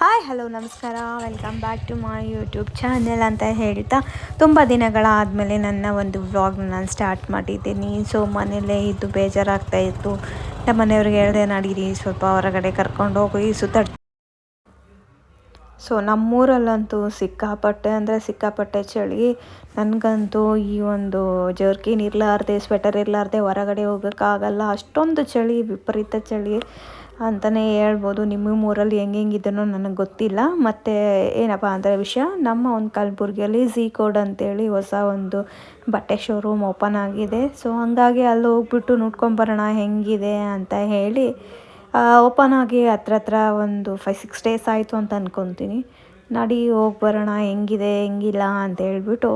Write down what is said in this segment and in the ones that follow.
Hi hello ನಮಸ್ಕಾರ. Welcome back to my YouTube channel ಅಂತ ಹೇಳ್ತಾ ತುಂಬ ದಿನಗಳಾದಮೇಲೆ ನನ್ನ ಒಂದು ವ್ಲಾಗ್ನ ನಾನು ಸ್ಟಾರ್ಟ್ ಮಾಡಿದ್ದೀನಿ. ಸೊ ಮನೇಲೇ ಇದ್ದು ಬೇಜಾರಾಗ್ತಾ ಇತ್ತು. ನಮ್ಮ ಮನೆಯವ್ರಿಗೆ ಹೇಳಿದೆ, ನಡೀರಿ, ಸ್ವಲ್ಪ ಹೊರಗಡೆ ಕರ್ಕೊಂಡು ಹೋಗಿ ಸುತ್ತಾಡ್ ಸೊ ನಮ್ಮೂರಲ್ಲಂತೂ ಸಿಕ್ಕಾಪಟ್ಟೆ, ಅಂದರೆ ಸಿಕ್ಕಾಪಟ್ಟೆ ಚಳಿ. ನನಗಂತೂ ಈ ಒಂದು ಜರ್ಕಿನ್ ಇರಲಾರ್ದೆ ಸ್ವೆಟರ್ ಇರಲಾರ್ದೆ ಹೊರಗಡೆ ಹೋಗೋಕ್ಕಾಗಲ್ಲ. ಅಷ್ಟೊಂದು ಚಳಿ, ವಿಪರೀತ ಚಳಿ. ಅಂತಲೇ ಹೇಳ್ಬೋದು. ನಿಮ್ಮ ಊರಲ್ಲಿ ಹೆಂಗೆ ಹೆಂಗಿದನೋ ನನಗೆ ಗೊತ್ತಿಲ್ಲ. ಮತ್ತು ಏನಪ್ಪ ಅಂದರೆ ವಿಷಯ, ನಮ್ಮ ಒಂದು ಕಲಬುರ್ಗಿಯಲ್ಲಿ ಝೀ ಕೋಡ್ ಅಂತೇಳಿ ಹೊಸ ಒಂದು ಬಟ್ಟೆ ಶೋರೂಮ್ ಓಪನ್ ಆಗಿದೆ. ಸೊ ಹಂಗಾಗಿ ಅಲ್ಲಿ ಹೋಗ್ಬಿಟ್ಟು ನೋಡ್ಕೊಂಬರೋಣ ಹೆಂಗಿದೆ ಅಂತ ಹೇಳಿ ಓಪನ್ ಆಗಿ ಹತ್ರ ಹತ್ರ ಒಂದು ಫೈವ್ ಸಿಕ್ಸ್ ಡೇಸ್ ಆಯಿತು ಅಂತ ಅಂದ್ಕೊತೀನಿ ನಡಿ, ಹೋಗಿ ಬರೋಣ, ಹೆಂಗಿದೆ, ಹೆಂಗಿಲ್ಲ ಅಂತ ಹೇಳ್ಬಿಟ್ಟು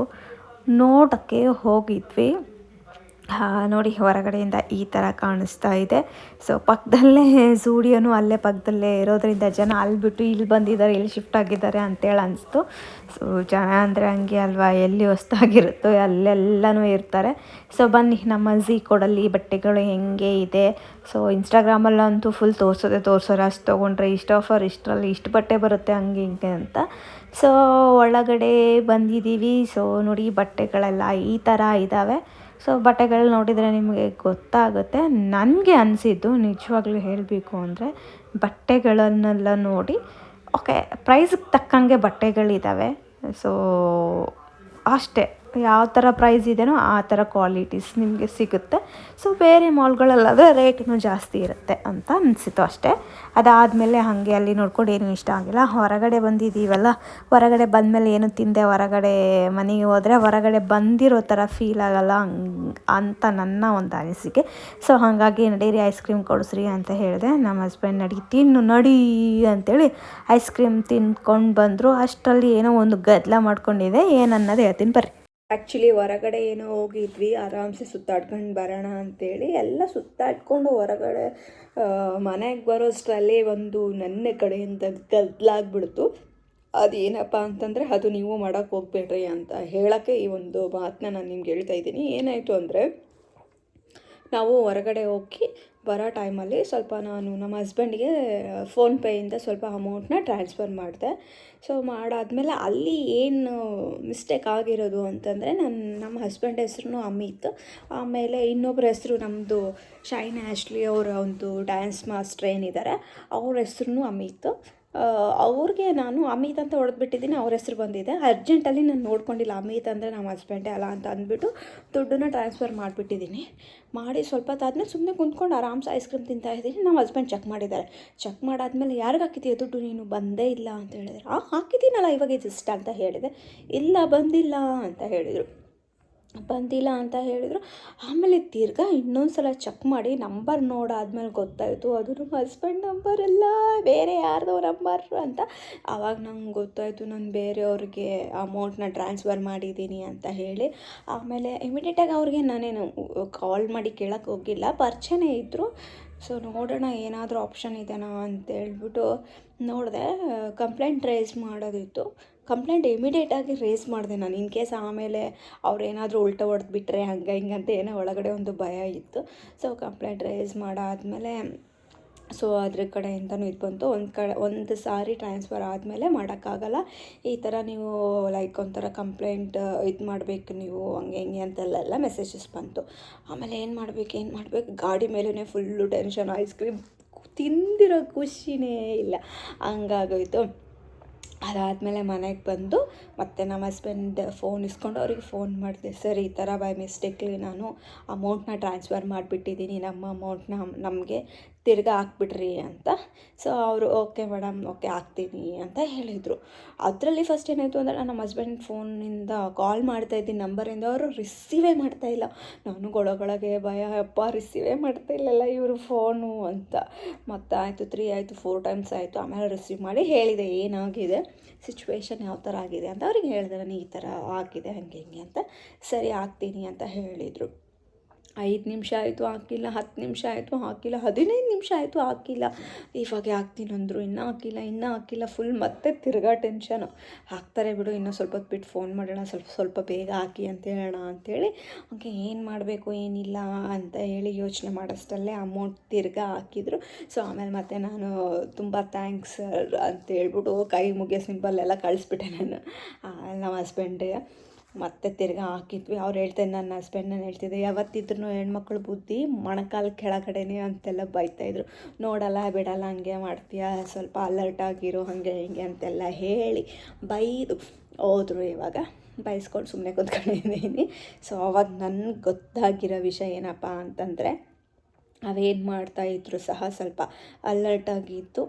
ನೋಡೋಕ್ಕೆ ಹೋಗಿದ್ವಿ. ನೋಡಿ ಹೊರಗಡೆಯಿಂದ ಈ ಥರ ಕಾಣಿಸ್ತಾ ಇದೆ. ಸೊ ಪಕ್ಕದಲ್ಲೇ ಝೂಡಿಯೋನು ಅಲ್ಲೇ ಪಕ್ಕದಲ್ಲೇ ಇರೋದರಿಂದ ಜನ ಅಲ್ಲಿ ಬಿಟ್ಟು ಇಲ್ಲಿ ಬಂದಿದ್ದಾರೆ, ಇಲ್ಲಿ ಶಿಫ್ಟ್ ಆಗಿದ್ದಾರೆ ಅಂತೇಳಿ ಅನಿಸ್ತು. ಸೊ ಜನ ಅಂದರೆ ಹಂಗೆ ಅಲ್ವಾ, ಎಲ್ಲಿ ಹೊಸ್ತಾಗಿರುತ್ತೋ ಅಲ್ಲೆಲ್ಲನೂ ಇರ್ತಾರೆ. ಸೊ ಬನ್ನಿ, ನಮ್ಮ ಝೀ ಕೊಡಲ್ಲಿ ಬಟ್ಟೆಗಳು ಹೆಂಗೆ ಇದೆ. ಸೊ ಇನ್ಸ್ಟಾಗ್ರಾಮಲ್ಲಂತೂ ಫುಲ್ ತೋರಿಸೋದೆ ತೋರಿಸೋರು, ಅಷ್ಟು ತೊಗೊಂಡ್ರೆ ಇಷ್ಟು ಆಫರ್ ಇಷ್ಟರಲ್ಲಿ ಇಷ್ಟು ಬಟ್ಟೆ ಬರುತ್ತೆ ಹಂಗೆ ಹಿಂಗೆ ಅಂತ. ಸೊ ಒಳಗಡೆ ಬಂದಿದ್ದೀವಿ. ಸೊ ನೋಡಿ, ಬಟ್ಟೆಗಳೆಲ್ಲ ಈ ಥರ ಇದ್ದಾವೆ ಸೊ ಬಟ್ಟೆಗಳು ನೋಡಿದರೆ ನಿಮಗೆ ಗೊತ್ತಾಗುತ್ತೆ. ನನಗೆ ಅನಿಸಿದ್ದು ನಿಜವಾಗ್ಲೂ ಹೇಳಬೇಕು ಅಂದರೆ ಬಟ್ಟೆಗಳನ್ನೆಲ್ಲ ನೋಡಿ ಓಕೆ ಪ್ರೈಸ್ಗೆ ತಕ್ಕಂಗೆ ಬಟ್ಟೆಗಳಿದ್ದಾವೆ ಸೊ ಅಷ್ಟೇ. ಯಾವ ಥರ ಪ್ರೈಸ್ ಇದೆಯೋ ಆ ಥರ ಕ್ವಾಲಿಟೀಸ್ ನಿಮಗೆ ಸಿಗುತ್ತೆ. ಸೊ ಬೇರೆ ಮಾಲ್ಗಳಲ್ಲಾದರೆ ರೇಟ್ನೂ ಜಾಸ್ತಿ ಇರುತ್ತೆ ಅಂತ ಅನಿಸಿತು ಅಷ್ಟೇ. ಅದಾದಮೇಲೆ ಹಾಗೆ ಅಲ್ಲಿ ನೋಡ್ಕೊಂಡು ಏನೂ ಇಷ್ಟ ಆಗಿಲ್ಲ. ಹೊರಗಡೆ ಬಂದಿದ್ದೀವಲ್ಲ ಹೊರಗಡೆ ಬಂದಮೇಲೆ ಏನು ತಿಂದೆ, ಹೊರಗಡೆ ಮನೆಗೆ ಹೋದರೆ ಹೊರಗಡೆ ಬಂದಿರೋ ಥರ ಫೀಲ್ ಆಗಲ್ಲ ಅಂತ ನನ್ನ ಒಂದು ಅನಿಸಿಕೆ. ಸೊ ಹಾಗಾಗಿ ನಡೀರಿ ಐಸ್ ಕ್ರೀಮ್ ಕೊಡಿಸ್ರಿ ಅಂತ ಹೇಳಿದೆ. ನಮ್ಮ ಹಸ್ಬೆಂಡ್ ನಡಿ, ತಿನ್ನು, ನಡಿ ಅಂತೇಳಿ ಐಸ್ ಕ್ರೀಮ್ ತಿನ್ಕೊಂಡು ಬಂದರು. ಅಷ್ಟರಲ್ಲಿ ಏನೋ ಒಂದು ಗದ್ದಲ ಮಾಡ್ಕೊಂಡಿದೆ. ಏನನ್ನೋದು ಹೇಳ್ತೀನಿ. ಬರ್ರಿ. ಆ್ಯಕ್ಚುಲಿ ಹೊರಗಡೆ ಏನೋ ಹೋಗಿದ್ವಿ, ಆರಾಮ್ಸೆ ಸುತ್ತಾಡ್ಕೊಂಡು ಬರೋಣ ಅಂತೇಳಿ ಎಲ್ಲ ಸುತ್ತಾಡ್ಕೊಂಡು ಹೊರಗಡೆ ಮನೆಗೆ ಬರೋಷ್ಟರಲ್ಲಿ ಒಂದು ನನ್ನ ಕಡೆಯಿಂದ ಗದ್ದಲಾಗ್ಬಿಡ್ತು. ಅದೇನಪ್ಪ ಅಂತಂದರೆ, ಅದು ನೀವು ಮಾಡೋಕ್ಕೆ ಹೋಗ್ಬೇಡ್ರಿ ಅಂತ ಹೇಳೋಕ್ಕೆ ಈ ಒಂದು ಮಾತನ್ನ ನಾನು ನಿಮ್ಗೆ ಹೇಳ್ತಾ ಇದ್ದೀನಿ. ಏನಾಯಿತು ಅಂದರೆ ನಾವು ಹೊರಗಡೆ ಹೋಗಿ ಬರೋ ಟೈಮಲ್ಲಿ ಸ್ವಲ್ಪ ನಾನು ನಮ್ಮ ಹಸ್ಬೆಂಡ್ಗೆ ಫೋನ್ಪೇಯಿಂದ ಸ್ವಲ್ಪ ಅಮೌಂಟನ್ನ ಟ್ರಾನ್ಸ್ಫರ್ ಮಾಡಿದೆ. ಸೊ ಮಾಡಾದಮೇಲೆ ಅಲ್ಲಿ ಏನು ಮಿಸ್ಟೇಕ್ ಆಗಿರೋದು ಅಂತಂದರೆ ನನ್ನ ನಮ್ಮ ಹಸ್ಬೆಂಡ್ ಹೆಸ್ರು ಅಮಿತ್. ಆಮೇಲೆ ಇನ್ನೊಬ್ಬರ ಹೆಸರು ನಮ್ಮದು ಶೈನ್ ಆ್ಯಶ್ಲಿ ಅವರ ಒಂದು ಡ್ಯಾನ್ಸ್ ಮಾಸ್ಟ್ರ್ ಏನಿದ್ದಾರೆ ಅವ್ರ ಹೆಸ್ರು ಅಮಿತ್. ಅವ್ರಿಗೆ ನಾನು ಅಮಿತ್ ಅಂತ ಹೊಡೆದ್ಬಿಟ್ಟಿದ್ದೀನಿ, ಅವ್ರ ಹೆಸ್ರು ಬಂದಿದೆ. ಅರ್ಜೆಂಟಲ್ಲಿ ನಾನು ನೋಡ್ಕೊಂಡಿಲ್ಲ ಅಮಿತ್ ಅಂದರೆ ನಮ್ಮ ಹಸ್ಬೆಂಡೇ ಅಲ್ಲ ಅಂತ ಅಂದ್ಬಿಟ್ಟು ದುಡ್ಡನ್ನ ಟ್ರಾನ್ಸ್ಫರ್ ಮಾಡಿಬಿಟ್ಟಿದ್ದೀನಿ. ಮಾಡಿ ಸ್ವಲ್ಪ ಹೊತ್ತಾದ್ಮೇಲೆ ಸುಮ್ಮನೆ ಕುಂತ್ಕೊಂಡು ಆರಾಮ್ಸೆ ಐಸ್ ಕ್ರೀಮ್ ತಿಂತಾ ಇದ್ದೀನಿ. ನಮ್ಮ ಹಸ್ಬೆಂಡ್ ಚೆಕ್ ಮಾಡಿದ್ದಾರೆ. ಚೆಕ್ ಮಾಡಾದ್ಮೇಲೆ ಯಾರಿಗೆ ಹಾಕಿದ್ದೀಯ ದುಡ್ಡು? ನೀನು ಬಂದೇ ಇಲ್ಲ ಅಂತ ಹೇಳಿದ್ರು. ಆ, ಹಾಕಿದ್ದೀನಲ್ಲ, ಇವಾಗ ಜಸ್ಟ್ ಅಂತ ಹೇಳಿದೆ. ಇಲ್ಲ, ಬಂದಿಲ್ಲ ಅಂತ ಹೇಳಿದರು. ಬಂದಿಲ್ಲ ಅಂತ ಹೇಳಿದರು. ಆಮೇಲೆ ತಿರ್ಗಾ ಇನ್ನೊಂದು ಸಲ ಚೆಕ್ ಮಾಡಿ ನಂಬರ್ ನೋಡಾದ್ಮೇಲೆ ಗೊತ್ತಾಯಿತು. ಅದು ನಮ್ಮ ಹಸ್ಬೆಂಡ್ ನಂಬರ್ ಎಲ್ಲ ಬೇರೆ ಯಾರ್ದೋ ನಂಬರ್ ಅಂತ. ಆವಾಗ ನಂಗೆ ಗೊತ್ತಾಯಿತು ನಾನು ಬೇರೆಯವ್ರಿಗೆ ಅಮೌಂಟ್ನ ಟ್ರಾನ್ಸ್ಫರ್ ಮಾಡಿದ್ದೀನಿ ಅಂತ ಹೇಳಿ. ಆಮೇಲೆ ಇಮಿಡಿಯೇಟಾಗಿ ಅವ್ರಿಗೆ ನಾನೇನು ಕಾಲ್ ಮಾಡಿ ಕೇಳೋಕ್ಕೆ ಹೋಗಿಲ್ಲ. ಪರಿಚಯನೇ ಇದ್ದರು ಸೊ ನೋಡೋಣ ಏನಾದರೂ ಆಪ್ಷನ್ ಇದೆಯಾ ಅಂತೇಳ್ಬಿಟ್ಟು ನೋಡಿದೆ ಕಂಪ್ಲೇಂಟ್ ರೈಸ್ ಮಾಡೋದಿತ್ತು. ಕಂಪ್ಲೇಂಟ್ ಇಮಿಡಿಯೇಟಾಗಿ ರೇಸ್ ಮಾಡಿದೆ ನಾನು. ಇನ್ ಕೇಸ್ ಆಮೇಲೆ ಅವ್ರು ಏನಾದರೂ ಉಲ್ಟಾ ಹೊಡೆದ್ಬಿಟ್ರೆ ಹಂಗೆ ಹಿಂಗೆ ಅಂತ ಏನೋ ಒಳಗಡೆ ಒಂದು ಭಯ ಇತ್ತು. ಸೊ ಕಂಪ್ಲೇಂಟ್ ರೇಸ್ ಮಾಡಾದಮೇಲೆ ಸೊ ಅದ್ರ ಕಡೆಯಿಂದನೂ ಇದು ಬಂತು. ಒಂದು ಕಡೆ, ಒಂದು ಸಾರಿ ಟ್ರಾನ್ಸ್ಫರ್ ಆದಮೇಲೆ ಮಾಡೋಕ್ಕಾಗಲ್ಲ. ಈ ಥರ ನೀವು ಲೈಕ್ ಒಂಥರ ಕಂಪ್ಲೇಂಟ್ ಇದು ಮಾಡಬೇಕು ನೀವು, ಹಂಗೆ ಹಿಂಗೆ ಅಂತೆಲ್ಲ ಮೆಸೇಜಸ್ ಬಂತು. ಆಮೇಲೆ ಏನು ಮಾಡಬೇಕು ಏನು ಮಾಡಬೇಕು? ಗಾಡಿ ಮೇಲೇ ಫುಲ್ಲು ಟೆನ್ಷನ್ ಐಸ್ ಕ್ರೀಮ್ ತಿಂದಿರೋ ಖುಷಿನೇ ಇಲ್ಲ. ಹಂಗಾಗೋಯ್ತು. ಅದಾದಮೇಲೆ ಮನೆಗೆ ಬಂದು ಮತ್ತೆ ನಮ್ಮ ಹಸ್ಬೆಂಡ್ ಫೋನ್ ಇಸ್ಕೊಂಡು ಅವ್ರಿಗೆ ಫೋನ್ ಮಾಡಿದೆ, ಸರ್, ಈ ಥರ ಬೈ ಮಿಸ್ಟೇಕ್ಲಿ ನಾನು ಅಮೌಂಟ್ನ ಟ್ರಾನ್ಸ್ಫರ್ ಮಾಡಿಬಿಟ್ಟಿದ್ದೀನಿ, ನಮ್ಮ ಅಮೌಂಟ್ನ ನಮಗೆ ತಿರ್ಗಾ ಹಾಕ್ಬಿಡ್ರಿ ಅಂತ. ಸೊ ಅವರು ಓಕೆ ಮೇಡಮ್ ಓಕೆ ಹಾಕ್ತೀನಿ ಅಂತ ಹೇಳಿದರು. ಅದರಲ್ಲಿ ಫಸ್ಟ್ ಏನಾಯಿತು ಅಂದರೆ ನಮ್ಮ ಹಸ್ಬೆಂಡ್ ಫೋನಿಂದ ಕಾಲ್ ಮಾಡ್ತಾಯಿದ್ದೀನಿ ನಂಬರಿಂದ ಅವರು ರಿಸೀವೇ ಮಾಡ್ತಾಯಿಲ್ಲ ನಾನು ಗೊಳಗೊಳಗೆ ಭಯ, ಅಪ್ಪ ರಿಸೀವೇ ಮಾಡ್ತಾ ಇಲ್ಲಲ್ಲ ಇವರು ಫೋನು ಅಂತ. ಮತ್ತೆ ಆಯಿತು ತ್ರೀ ಆಯಿತು ಫೋರ್ ಟೈಮ್ಸ್ ಆಯಿತು. ಆಮೇಲೆ ರಿಸೀವ್ ಮಾಡಿ ಹೇಳಿದೆ, ಏನಾಗಿದೆ? ಸಿಚುವೇಶನ್ ಯಾವ ಥರ ಆಗಿದೆ? ಅಂತ. ಅವ್ರಿಗೆ ಹೇಳಿದೆ, ನಾನು ಈ ಥರ ಆಗಿದೆ, ಹಂಗೆ, ಹಿಂಗೆ ಅಂತ. ಸರಿ, ಹಾಕ್ತೀನಿ ಅಂತ ಹೇಳಿದರು. ಐದು ನಿಮಿಷ ಆಯಿತು, ಹಾಕಿಲ್ಲ. ಹತ್ತು ನಿಮಿಷ ಆಯಿತು, ಹಾಕಿಲ್ಲ. ಹದಿನೈದು ನಿಮಿಷ ಆಯಿತು, ಹಾಕಿಲ್ಲ. ಇವಾಗ ಹಾಕ್ತೀನಿ ಅಂದರು, ಇನ್ನೂ ಹಾಕಿಲ್ಲ ಇನ್ನೂ ಹಾಕಿಲ್ಲ. ಫುಲ್ ಮತ್ತೆ ತಿರ್ಗಾ ಟೆನ್ಷನು ಹಾಕ್ತಾರೆ ಬಿಡು, ಇನ್ನೂ ಸ್ವಲ್ಪ ಹೊತ್ತು ಬಿಟ್ಟು ಫೋನ್ ಮಾಡೋಣ, ಸ್ವಲ್ಪ ಸ್ವಲ್ಪ ಬೇಗ ಹಾಕಿ ಅಂತ ಹೇಳೋಣ ಅಂಥೇಳಿ ಓಕೆ ಏನು ಮಾಡಬೇಕು, ಏನಿಲ್ಲ ಅಂತ ಹೇಳಿ ಯೋಚನೆ ಮಾಡೋಷ್ಟಲ್ಲೇ ಅಮೌಂಟ್ ತಿರ್ಗಾ ಹಾಕಿದ್ರು. ಸೊ ಆಮೇಲೆ ಮತ್ತೆ ನಾನು ತುಂಬ ಥ್ಯಾಂಕ್ಸ್ ಅಂತ ಹೇಳ್ಬಿಟ್ಟು ಕೈ ಮುಗಿಯೋ ಸಿಂಪಲ್ ಎಲ್ಲ ಕಳಿಸ್ಬಿಟ್ಟೆ ನಾನು. ನಮ್ಮ ಹಸ್ಬೆಂಡಿಗೆ ಮತ್ತೆ ತಿರ್ಗಾ ಹಾಕಿದ್ವಿ. ಅವ್ರು ಹೇಳ್ತಾರೆ ನನ್ನ ಹಸ್ಬೆಂಡ್ ನಾನು ಹೇಳ್ತಿದ್ದೆ ಯಾವತ್ತಿದ್ರೂ ಹೆಣ್ಮಕ್ಳು ಬುದ್ಧಿ ಮೊಣಕಾಲು ಕೆಳಗಡೆನೆ ಅಂತೆಲ್ಲ ಬೈತಾಯಿದ್ರು ನೋಡಲ್ಲ, ಬಿಡಲ್ಲ, ಹಂಗೆ ಮಾಡ್ತೀಯ? ಸ್ವಲ್ಪ ಅಲರ್ಟ್ ಆಗಿರೋ, ಹಾಗೆ ಹಿಂಗೆ ಅಂತೆಲ್ಲ ಹೇಳಿ ಬೈದು ಹೋದ್ರು. ಇವಾಗ ಬೈಸ್ಕೊಂಡು ಸುಮ್ಮನೆ ಕೂತ್ಕೊಂಡಿದ್ದೀನಿ ಸೊ ಅವಾಗ ನನಗೆ ಗೊತ್ತಾಗಿರೋ ವಿಷಯ ಏನಪ್ಪ ಅಂತಂದರೆ, ಅವೇನು ಮಾಡ್ತಾಯಿದ್ರು ಸಹ ಸ್ವಲ್ಪ ಅಲರ್ಟಾಗಿದ್ದು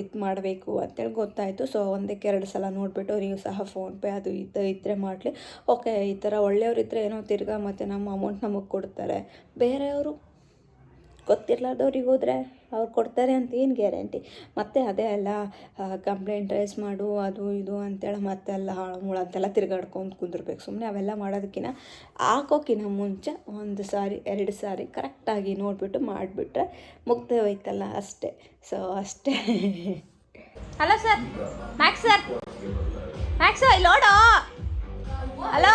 ಇದು ಮಾಡಬೇಕು ಅಂತೇಳಿ ಗೊತ್ತಾಯಿತು. ಸೊ ಒಂದಕ್ಕೆ ಎರಡು ಸಲ ನೋಡಿಬಿಟ್ಟು ನೀವು ಸಹ ಫೋನ್ಪೇ ಅದು ಇದು ಇದ್ದರೆ ಮಾಡಲಿ. ಓಕೆ ಈ ಥರ ಒಳ್ಳೆಯವರಿದ್ದರೆ ಏನೋ ತಿರ್ಗಾ ಮತ್ತು ನಮ್ಮ ಅಮೌಂಟ್ ನಮಗೆ ಕೊಡ್ತಾರೆ. ಬೇರೆಯವರು ಗೊತ್ತಿರಲಾರ್ದವ್ರಿಗೆ ಹೋದರೆ? ಅವ್ರು ಕೊಡ್ತಾರೆ ಅಂತ ಏನು ಗ್ಯಾರಂಟಿ? ಮತ್ತೆ ಅದೇ ಅಲ್ಲ ಕಂಪ್ಲೇಂಟ್ ರೈಸ್ ಮಾಡು, ಅದು ಇದು ಅಂತೇಳಿ ಮತ್ತೆಲ್ಲ ಹಾಳು ಮುಳು ಅಂತೆಲ್ಲ ತಿರ್ಗಾಡ್ಕೊಂಡು ಕುಂದಿರ್ಬೇಕು. ಸುಮ್ಮನೆ ಅವೆಲ್ಲ ಮಾಡೋದಕ್ಕಿಂತ ಹಾಕೋಕ್ಕಿಂತ ಮುಂಚೆ ಒಂದು ಸಾರಿ, ಎರಡು ಸಾರಿ ಕರೆಕ್ಟಾಗಿ ನೋಡಿಬಿಟ್ಟು ಮಾಡಿಬಿಟ್ರೆ ಮುಗ್ದೆ ಹೋಯ್ತಲ್ಲ ಅಷ್ಟೇ. ಸೊ ಅಷ್ಟೇ. Hello sir Max sir Max ಇಲ್ಲಿ ನೋಡೋ. ಹಲೋ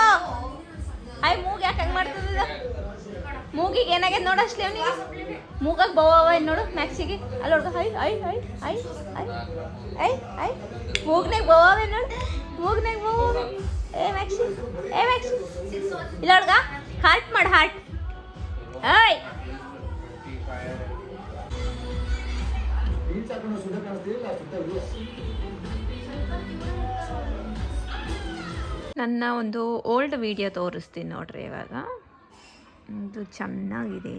ಐ ಮೂಗ್ ಯಾಕೆ ಹಂಗೆ ಮಾಡ್ತದ ಮೂಗಿಗೆ ಏನಾಗ್ಯದ ನೋಡು ಅಷ್ಟೇ ಅವನಿಗೆ ಮೂಗಾಗ ಬವ ನೋಡು, ಮ್ಯಾಕ್ಸಿಗೆ. ಅಲ್ಲಿ ಹುಡ್ಗ ಐ ಐ ಐ ಐ ಐ ಐ ಐ. ಮೂಗ್ನಾಗ ಬವ ನೋಡು, ಮೂಗ್ನಾಗ ಬವ ಏ, ಮ್ಯಾಕ್ಸಿ ಏ, ಮ್ಯಾಕ್ಸಿ. ಇಲ್ಲ ನೋಡ್ಗ ಹಾರ್ಟ್ ಮಾಡು, ಹಾರ್ಟ್. ಐ ನನ್ನ ಒಂದು ಓಲ್ಡ್ ವಿಡಿಯೋ ತೋರಿಸ್ತೀನಿ ನೋಡ್ರಿ ಇವಾಗ. ಇದು ಚೆನ್ನಾಗಿದೆ.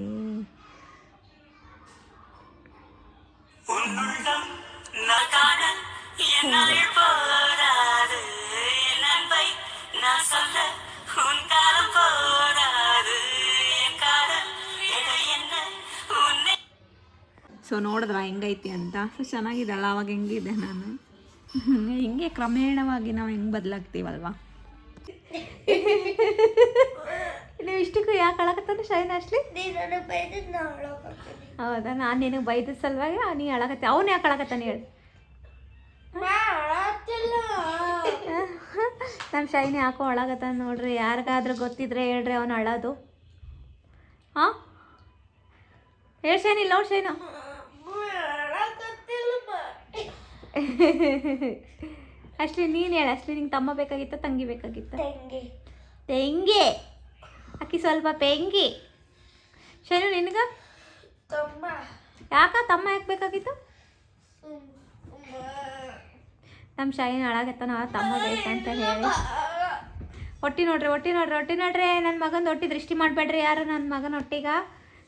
ಸೊ ನೋಡಿದ್ರ ಹೆಂಗೈತಿ ಅಂತ? ಸೊ ಚೆನ್ನಾಗಿದೆಲ್ಲ ಅವಾಗ ಹೆಂಗಿದೆ ನಾನು? ಹಿಂಗೆ ಕ್ರಮೇಣವಾಗಿ ನಾವು ಹೆಂಗೆ ಬದಲಾಗ್ತೀವಲ್ವಾ? ಇಷ್ಟಕ್ಕೂ ಯಾಕೆ ಅಳಕತ್ತಾನೆ ಶೈನ್ ಅಶ್ಲಿ? ಹೌದಾ? ನಾನು ನಿನಗೆ ಬೈದ ಸಲುವಾಗಿ ನೀ ಅಳಕತ್ತೆ ಅವನು ಯಾಕೆ ಅಳಕತ್ತಾನೆ ಹೇಳಿ. ನಮ್ಮ ಶೈನಿ ಯಾಕೋ ಅಳಗತ್ತ ನೋಡ್ರಿ. ಯಾರಿಗಾದ್ರೂ ಗೊತ್ತಿದ್ರೆ ಹೇಳ್ರಿ ಅವನು ಅಳೋದು. ಹಾಂ ಹೇಳಿ ಶೈನಿ ಇಲ್ಲ ಶೈನು. ಅಶ್ಲಿ ನೀನು ಹೇಳ. ಅಶ್ಲಿ ನಿಂಗೆ ತಮ್ಮ ಬೇಕಾಗಿತ್ತ ತಂಗಿ ಬೇಕಾಗಿತ್ತ? ತೆಂಗಿ. ಅಕ್ಕಿ ಸ್ವಲ್ಪ ಪೆಂಗಿ ಶನು ನಿನಗ ಯಾಕ ತಮ್ಮ ಯಾಕೆ ಬೇಕಾಗಿತ್ತು ನಮ್ಮ ಶೈನ್ ಅಳಾಗತ್ತಾನ ತಮ್ಮ ಬೇಕಂತ ಹೇಳಿ ಒಟ್ಟಿ ನೋಡ್ರಿ ಒಟ್ಟಿ ನೋಡ್ರಿ ಒಟ್ಟಿ ನೋಡ್ರಿ ನನ್ನ ಮಗನ ಹೊಟ್ಟಿ ದೃಷ್ಟಿ ಮಾಡಬೇಡ್ರಿ ಯಾರು ನನ್ನ ಮಗನ ಹೊಟ್ಟಿಗ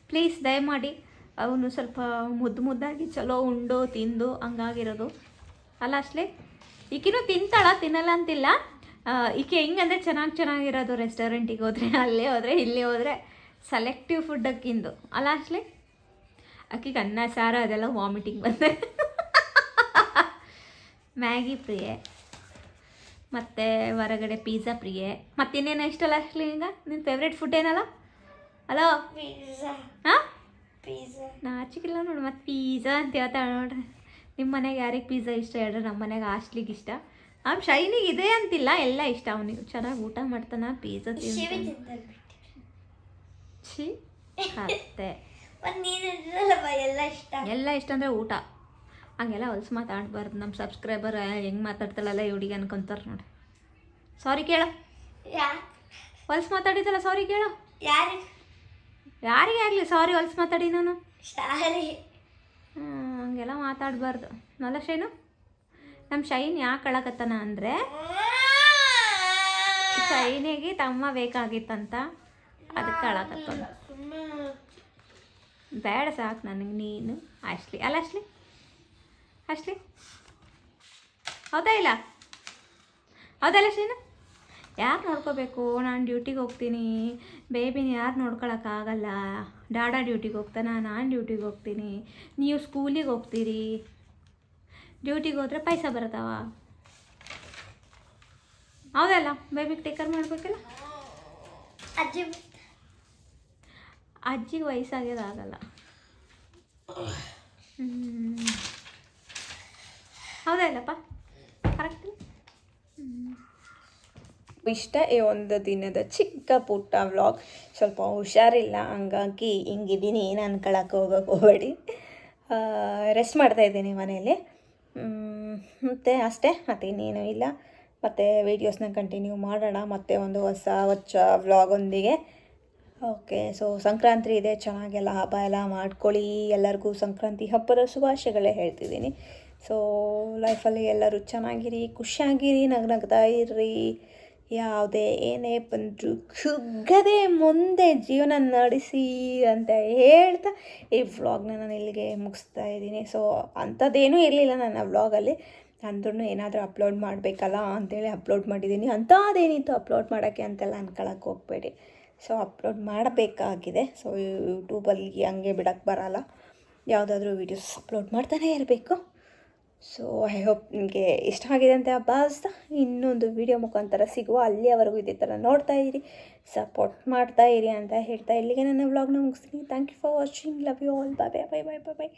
ಪ್ಲೀಸ್ ದಯಮಾಡಿ ಅವನು ಸ್ವಲ್ಪ ಮುದ್ದು ಮುದ್ದಾಗಿ ಚಲೋ ಉಂಡು ತಿಂದು ಹಂಗಾಗಿರೋದು ಅಲ್ಲ ಅಷ್ಟೇ ಈಕಿನೂ ತಿಂತಾಳ ತಿನ್ನಲ್ಲ ಅಂತಿಲ್ಲ ಈಕೆ ಹೆಂಗಂದ್ರೆ ಚೆನ್ನಾಗಿ ಚೆನ್ನಾಗಿರೋದು ರೆಸ್ಟೋರೆಂಟಿಗೆ ಹೋದರೆ ಅಲ್ಲೇ ಹೋದರೆ ಇಲ್ಲೇ ಹೋದರೆ ಸೆಲೆಕ್ಟಿವ್ ಫುಡ್ ಅಕ್ಕಿಂದು. ಅಲ್ಲ ಅಷ್ಟಲಿ ಅಕ್ಕಿಗೆ ಅನ್ನ ಸಾರು ಅದೆಲ್ಲ ವಾಮಿಟಿಂಗ್ ಬಂದೆ. ಮ್ಯಾಗಿ ಪ್ರಿಯೆ. ಮತ್ತು ಹೊರಗಡೆ ಪಿಜ್ಜಾ ಪ್ರಿಯೆ. ಮತ್ತಿನ್ನೇನು ಇಷ್ಟಲ್ಲ ಅಷ್ಟಲಿ ಈಗ? ನಿನ್ನ ಫೇವ್ರೆಟ್ ಫುಡ್ ಏನಲ್ಲ? ಹಲೋ ಹಾಂ? ನಾಚಿಕಿಲ್ಲ ನೋಡಿ ಮತ್ತು ಪಿಜ್ಜಾ ಅಂತ ಹೇಳ್ತಾಳೆ ನೋಡ್ರಿ. ನಿಮ್ಮ ಮನೆಗೆ ಯಾರಿಗೆ ಪಿಜ್ಜಾ ಇಷ್ಟ ಹೇಳ್ರಿ? ನಮ್ಮ ಮನೆಗೆ ಆಸ್ಟ್ಲಿಗೆ ಇಷ್ಟ. ಅವ್ನು ಶೈನಿಗೆ ಇದೆ ಅಂತಿಲ್ಲ. ಎಲ್ಲ ಇಷ್ಟ. ಅವನಿಗೆ ಚೆನ್ನಾಗಿ ಊಟ ಮಾಡ್ತಾನ ಅತ್ತೆ ಎಲ್ಲ ಇಷ್ಟ. ಎಲ್ಲ ಇಷ್ಟ ಅಂದರೆ ಊಟ. ಹಂಗೆಲ್ಲ ಹೊಲ್ಸು ಮಾತಾಡ್ಬಾರ್ದು. ನಮ್ಮ ಸಬ್ಸ್ಕ್ರೈಬರ್ ಹೆಂಗೆ ಮಾತಾಡ್ತಾಳಲ್ಲ ಹುಡುಗಿ ಅನ್ಕೊಂತಾರೆ ನೋಡಿ. ಸಾರಿ ಕೇಳ. ಹೊಲ್ಸು ಮಾತಾಡಿದ್ದಲ್ಲ ಸಾರಿ ಕೇಳು. ಯಾರು? ಯಾರಿಗೆ ಆಗಲಿ ಸಾರಿ ಹೊಲ್ಸು ಮಾತಾಡಿ ನಾನು. ಹಂಗೆಲ್ಲ ಮಾತಾಡಬಾರ್ದು. ನಲ್ಲ ಶೈನು? ನಮ್ಮ ಶೈನ್ ಯಾಕೆ ಅಳಕತ್ತಾನ ಅಂದರೆ ಶೈನಿಗೆ ತಮ್ಮ ಬೇಕಾಗಿತ್ತಂತ. ಅದಕ್ಕೆ ಅಳಕತ್ತಾನ ಬೇಡ ಸಾಕು ನನಗೆ ನೀನು. ಅಶ್ಲಿ. ಅಲ್ಲ ಅಶ್ಲಿ. ಅಶ್ಲಿ. ಹೌದಾ ಇಲ್ಲ? ಹೌದಲ್ಲ ಶೀನು? ಯಾರು ನೋಡ್ಕೋಬೇಕು? ನಾನು ಡ್ಯೂಟಿಗೆ ಹೋಗ್ತೀನಿ. ಬೇಬಿನ ಯಾರು ನೋಡ್ಕೊಳಕ್ಕಾಗಲ್ಲ ಡಾಡಾ ಡ್ಯೂಟಿಗೆ ಹೋಗ್ತಾನ, ನಾನು ಡ್ಯೂಟಿಗೆ ಹೋಗ್ತೀನಿ. ನೀವು ಸ್ಕೂಲಿಗೆ ಹೋಗ್ತೀರಿ. ಡ್ಯೂಟಿಗೆ ಹೋದ್ರೆ ಪೈಸಾ ಬರ್ತಾವ? ಹೌದಲ್ಲ? ಬೇಬಿಗೆ ಟೇಕರ್ ಮಾಡಬೇಕಲ್ಲ? ಅಜ್ಜಿ ಅಜ್ಜಿಗೆ ವಯಸ್ಸಾಗ್ಯದಾಗಲ್ಲ ಹೌದಲ್ಲಪ್ಪ ಹೌದಾ ಇಲ್ಲಪ್ಪ? ಕರೆಕ್ಟ್ ಇಷ್ಟ ಈ ಒಂದು ದಿನದ ಚಿಕ್ಕ ಪುಟ್ಟ ವ್ಲಾಗ್ ಸ್ವಲ್ಪ ಹುಷಾರಿಲ್ಲ ಹಂಗಾಗಿ ಹಿಂಗಿದ್ದೀನಿ ಏನು ಅನ್ಕೊಳಕ್ಕೆ ಹೋಗೋಕೆ ಹೋಗಬೇಡಿ. ರೆಸ್ಟ್ ಮಾಡ್ತಾ ಇದ್ದೀನಿ ಮನೇಲಿ. ಮತ್ತು ಅಷ್ಟೇ, ಮತ್ತು ಇಲ್ಲ. ಮತ್ತು ವೀಡಿಯೋಸ್ನ ಕಂಟಿನ್ಯೂ ಮಾಡೋಣ, ಮತ್ತೆ ಒಂದು ಹೊಸ, ಹೊಚ್ಚ ವ್ಲಾಗೊಂದಿಗೆ ಓಕೆ ಸೊ ಸಂಕ್ರಾಂತಿ ಇದೆ, ಚೆನ್ನಾಗೆಲ್ಲ ಹಬ್ಬ ಎಲ್ಲ ಮಾಡ್ಕೊಳ್ಳಿ. ಎಲ್ಲರಿಗೂ ಸಂಕ್ರಾಂತಿ ಹಬ್ಬದ ಶುಭಾಶಯಗಳೇ ಹೇಳ್ತಿದ್ದೀನಿ. ಸೊ ಲೈಫಲ್ಲಿ ಎಲ್ಲರೂ ಚೆನ್ನಾಗಿರಿ, ಖುಷಿಯಾಗಿರಿ, ನಗ್ನಗ್ತಾ ಇರ್ರಿ. ಯಾವುದೇ ಏನೇ ಬಂದರೂ ಕುಗ್ಗದೆ ಮುಂದೆ ಜೀವನ ನಡೆಸಿ ಅಂತ ಹೇಳ್ತಾ ಈ ವ್ಲಾಗ್ನ ನಾನು ಇಲ್ಲಿಗೆ ಮುಗಿಸ್ತಾ ಇದ್ದೀನಿ. ಸೊ ಅಂಥದ್ದೇನೂ ಇರಲಿಲ್ಲ ನನ್ನ ವ್ಲಾಗಲ್ಲಿ ಅಂದ್ರೂ ಏನಾದರೂ ಅಪ್ಲೋಡ್ ಮಾಡಬೇಕಲ್ಲ ಅಂತೇಳಿ ಅಪ್ಲೋಡ್ ಮಾಡಿದ್ದೀನಿ. ಅಂಥದ್ದೇನಿತ್ತು ಅಪ್ಲೋಡ್ ಮಾಡೋಕ್ಕೆ ಅಂತೆಲ್ಲ ಅನ್ಕೊಳಕ್ಕೆ ಹೋಗಬೇಡಿ. ಸೊ ಅಪ್ಲೋಡ್ ಮಾಡಬೇಕಾಗಿದೆ. ಸೊ ಯೂಟ್ಯೂಬಲ್ಲಿ ಹಂಗೆ ಬಿಡೋಕ್ಕೆ ಬರಲ್ಲ. ಯಾವುದಾದ್ರೂ ವೀಡಿಯೋಸ್ ಅಪ್ಲೋಡ್ ಮಾಡ್ತಾನೇ ಇರಬೇಕು. ಸೊ ಐ ಹೋಪ್ ನಿಮಗೆ ಇಷ್ಟ ಆಗಿದೆ ಅಂತ ಬಾಸ್ ಇನ್ನೊಂದು ವಿಡಿಯೋ ಮುಖಾಂತರ ಸಿಗುವ ಅಲ್ಲಿಯವರೆಗೂ ಇದೇ ಥರ ನೋಡ್ತಾ ಇರಿ ಸಪೋರ್ಟ್ ಮಾಡ್ತಾ ಇರಿ ಅಂತ ಹೇಳ್ತಾ ಇಲ್ಲಿಗೆ ನನ್ನ ವ್ಲಾಗ್ನ ಮುಗಿಸ್ತೀನಿ. Thank you for watching love you all bye bye bye bye bye